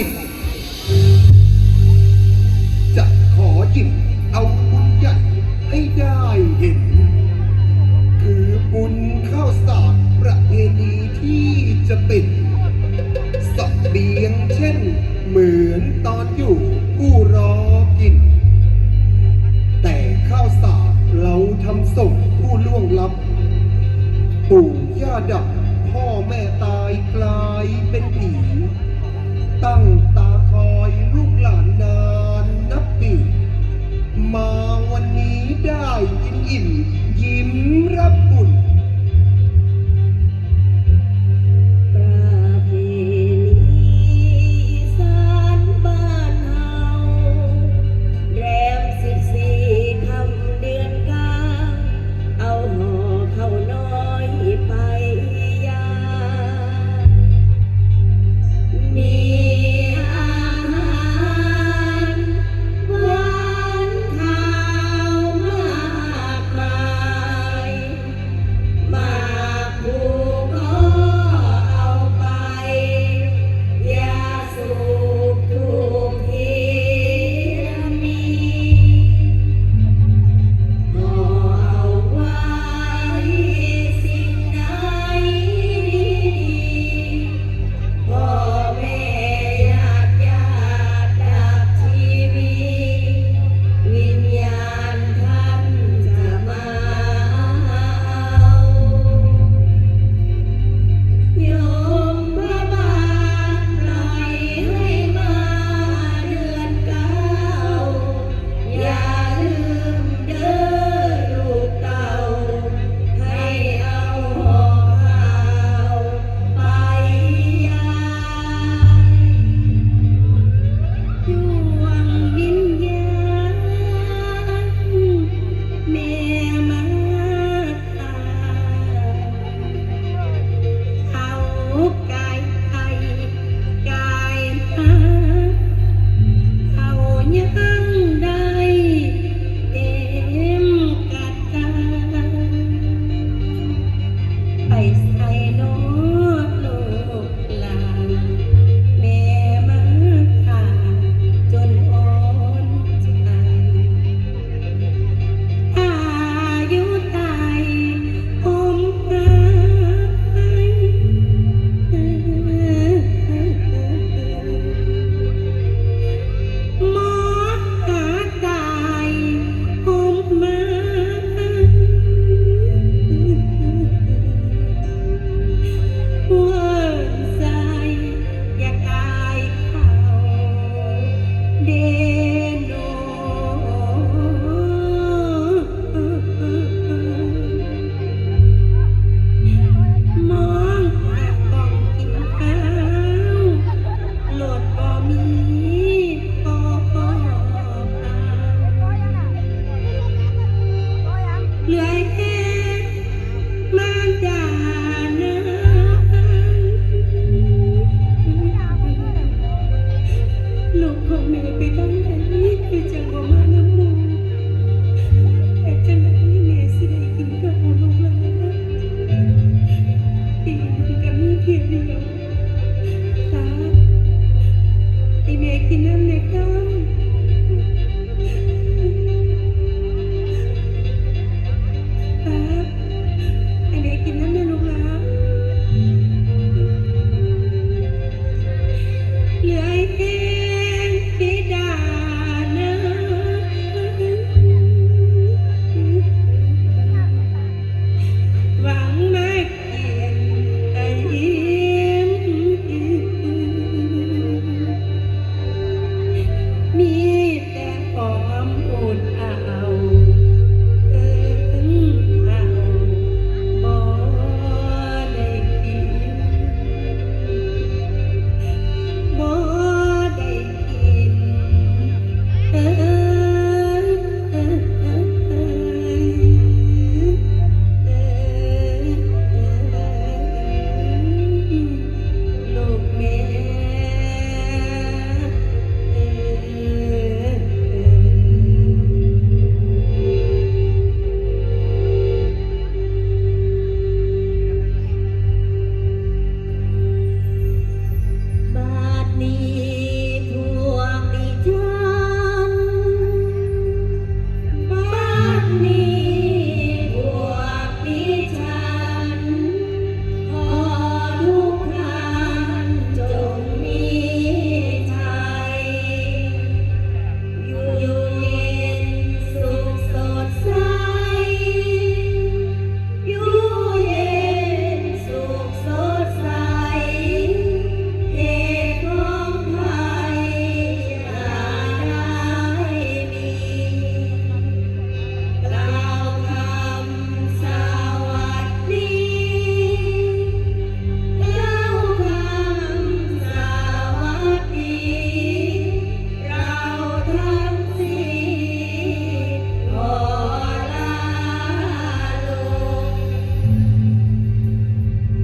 จิจะขอจิตเอาบุญใหญ่ให้ได้เห็น คือบุญข้าวสารประเพณีที่จะเป็นสเบียงเช่น เหมือนตอนอยู่ผู้รอกิน แต่ข้าวสารเราทำส่งผู้ล่วงลับ ปู่ย่าดับพ่อแม่ตายกลายเป็น Tang I know. magnificent